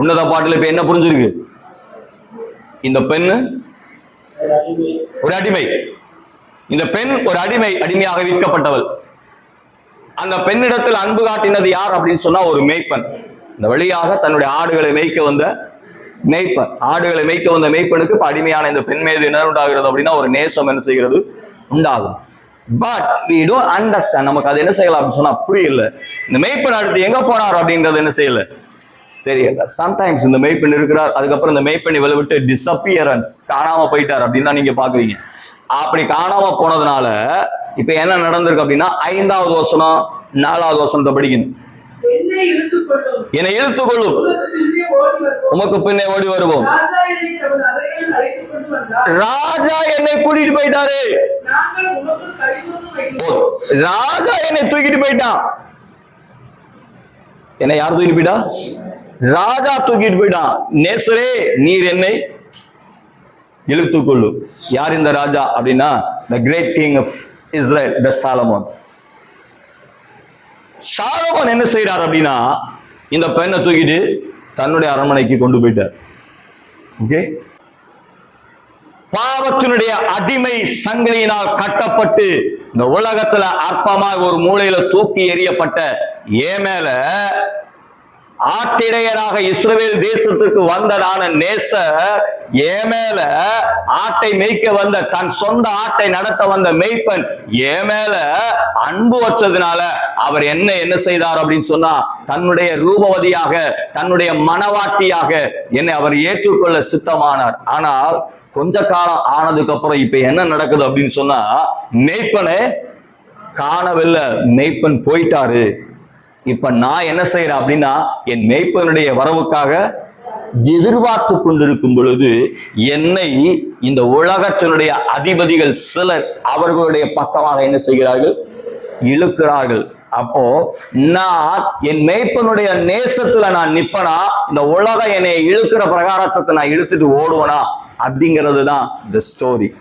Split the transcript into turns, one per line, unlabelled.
உன்னத பாட்டுல இப்ப என்ன புரிஞ்சிருக்கு? இந்த பெண் ஒரு அடிமை. இந்த பெண் ஒரு அடிமை அடிமையாக விற்கப்பட்டவள். அந்த பெண்ணிடத்தில் அன்பு காட்டினது யார் அப்படின்னு சொன்னா ஒரு மேய்ப்பன். இந்த வழியாக தன்னுடைய ஆடுகளை மேய்க்க வந்த மேய்ப்பன். ஆடுகளை மேய்க்க வந்த மேய்ப்பனுக்கு இப்ப அடிமையான இந்த பெண் மீது என்ன உண்டாகிறது அப்படின்னா ஒரு நேசம் என்ன செய்கிறது? உண்டாகும். பட் வி don't அண்டர்ஸ்டாண்ட் நமக்கு அது என்ன செய்யலாம் அப்படின்னு சொன்னா புரியல. இந்த மேய்ப்பன் அடுத்து எங்க போனார் அப்படின்றது என்ன செய்யல? தெரியல சம்டைம்ஸ் இந்த மெய்ப்பெண் இருக்கிறார் அதுக்கப்புறம் இந்த மெய்ப்பெண் இவளை விட்டு டிசப்பியரன்ஸ் காணாம போயிட்டார் அப்படின்னு தான் நீங்க பாக்குறீங்க. அப்படி காணாம போனதுனால இப்ப என்ன நடந்திருக்கு அப்படின்னா ஐந்தாவது வசனம் நாலாவது வசனத்தை படிக்கணும்.
என்னை இழுத்துக் கொள்ளும்.
என்னை உமக்கு பின்னே ஓடி வருவோம்.
ராஜா என்னை
கூட்டிட்டு போயிட்டாரு. ஓ, ராஜா என்னை தூக்கிட்டு போயிட்டான். என்னை யார் தூக்கிட்டு போயிட்டா? ராஜா தூக்கிட்டு போயிட்டான். நேசரே நீர் என்னை இழுத்து கொள்ளு யார் இந்த ராஜா அப்படின்னா the great king of Israel the Solomon Solomon என்ன செய்யறார் அப்படின்னா இந்த பெண்ணை தூக்கிட்டு தன்னுடைய அரண்மனைக்கு கொண்டு போயிட்டார். ஓகே பாவத்தினுடைய அடிமை சங்கிலியினால் கட்டப்பட்டு இந்த உலகத்துல அற்பமாக ஒரு மூலையில தூக்கி எறியப்பட்ட ஏ மேல ஆட்டிடையராக இஸ்ரவேல் தேசத்துக்கு வந்ததான நேச ஏமேல ஆட்டை மேய்க்க வந்த தன் சொந்த ஆட்டை நடத்த வந்த மெய்ப்பன் ஏமேல மேல அன்பு வச்சதுனால அவர் என்ன என்ன செய்தார் அப்படின்னு சொன்னா தன்னுடைய ரூபவதியாக தன்னுடைய மனவாட்டியாக என்னை அவர் ஏற்றுக்கொள்ள சித்தமானார். ஆனால் கொஞ்ச காலம் ஆனதுக்கு அப்புறம் இப்ப என்ன நடக்குது அப்படின்னு சொன்னா மெய்ப்பனை காணவில்லை மெய்ப்பன் போயிட்டாரு. இப்ப நான் என்ன செய்யறேன் அப்படின்னா என் மேய்ப்பனுடைய வரவுக்காக எதிர்பார்த்து கொண்டிருக்கும் பொழுது என்னை இந்த உலகத்தினுடைய அதிபதிகள் சிலர் அவர்களுடைய பக்கமாக என்ன செய்கிறார்கள்? இழுக்கிறார்கள். அப்போ நான் என் மேய்ப்பனுடைய நேசத்துல நான் நிப்பனா இந்த உலகம் என்னை இழுக்கிற பிரகாரத்துக்கு நான் இழுத்துட்டு ஓடுவனா? அப்படிங்கிறது தான் இந்த ஸ்டோரி